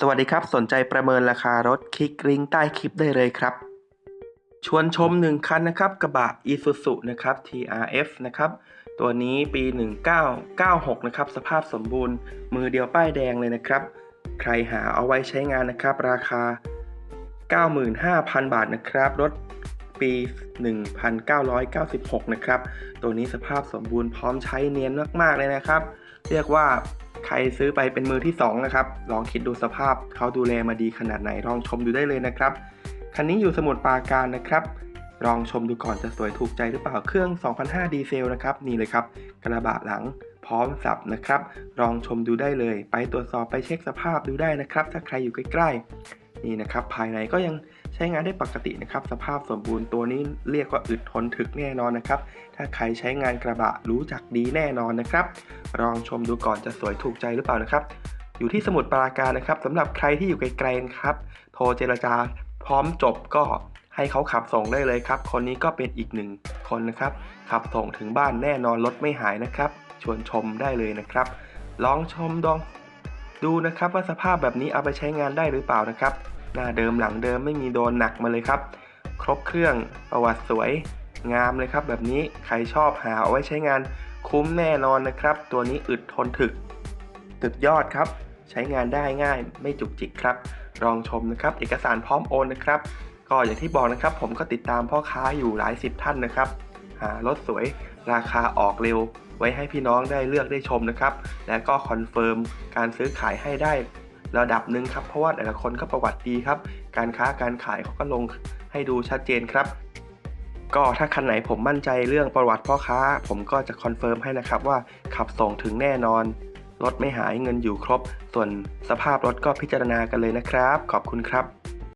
สวัสดีครับ สนใจประเมินราคารถคลิกลิงก์ใต้คลิปได้เลยครับ ชวนชม 1 คันนะครับ กระบะ Isuzu นะครับ TRF นะครับ ตัวนี้ปี 1996 นะครับ สภาพสมบูรณ์ มือเดียวป้ายแดงเลยนะครับ ใครหาเอาไว้ใช้งานนะครับ ราคา 95,000 บาทนะครับ รถปี 1996 นะครับ ตัวนี้สภาพสมบูรณ์พร้อมใช้เนียนมาก ๆ เลยนะครับ เรียกว่า ใครซื้อไปเป็นมือที่2นะครับลองคิดดูสภาพเขาดูแลมาดีขนาดไหนลองชมดูได้เลยนะครับคันนี้อยู่สมุทรปราการนะครับลองชมดูก่อนจะสวยถูกใจหรือเปล่าเครื่อง 2005 ดีเซลนะครับนี่เลยครับ กระบะหลังพร้อมสับนะครับลองชมดูได้เลย ไปตรวจสอบไปเช็คสภาพดูได้นะครับ ถ้าใครอยู่ใกล้ๆ นี่นะครับภายในก็ยังใช้งานได้ปกตินะครับ สภาพสมบูรณ์ตัวนี้เรียกว่าอึดทนถึกแน่นอนนะครับ ถ้าใครใช้งานกระบะรู้จักดีแน่นอนนะครับ ลองชมดูก่อนจะสวยถูกใจหรือเปล่านะครับ อยู่ที่สมุทรปราการนะครับสำหรับใครที่อยู่ไกลๆนะครับ โทรเจรจาพร้อมจบก็ให้เขาขับส่งได้เลยครับ คนนี้ก็เป็นอีกหนึ่งคนนะครับ ขับส่งถึงบ้านแน่นอนรถไม่หายนะครับ ชวนชมได้เลยนะครับ ลองชมดอง ดูนะครับว่าสภาพแบบนี้เอาไปใช้งานได้หรือเปล่านะครับ หน้าเดิมหลังเดิมไม่มีโดนหนักมาเลยครับ ครบเครื่องประวัติสวยงามเลยครับ แบบนี้ใครชอบหาเอาไว้ใช้งานคุ้มแน่นอนนะครับ ตัวนี้อึดทนถึกตึกยอดครับ ใช้งานได้ง่ายไม่จุกจิกครับลองชมนะครับ เอกสารพร้อมโอนนะครับ ก็อย่างที่บอกนะครับ ผมก็ติดตามพ่อค้าอยู่หลายสิบท่านนะครับ หารถสวยราคาออกเร็ว ไว้ให้พี่น้องได้เลือกได้ชมนะครับ และก็คอนเฟิร์มการซื้อขายให้ได้ระดับหนึ่งครับ เพราะว่าแต่ละคนก็ประวัติดีครับ การค้าการขายเขาก็ลงให้ดูชัดเจนครับ ก็ถ้าคันไหนผมมั่นใจเรื่องประวัติพ่อค้า ผมก็จะคอนเฟิร์มให้นะครับว่าขับส่งถึงแน่นอน รถไม่หายเงินอยู่ครบ ส่วนสภาพรถก็พิจารณากันเลยนะครับ ขอบคุณครับ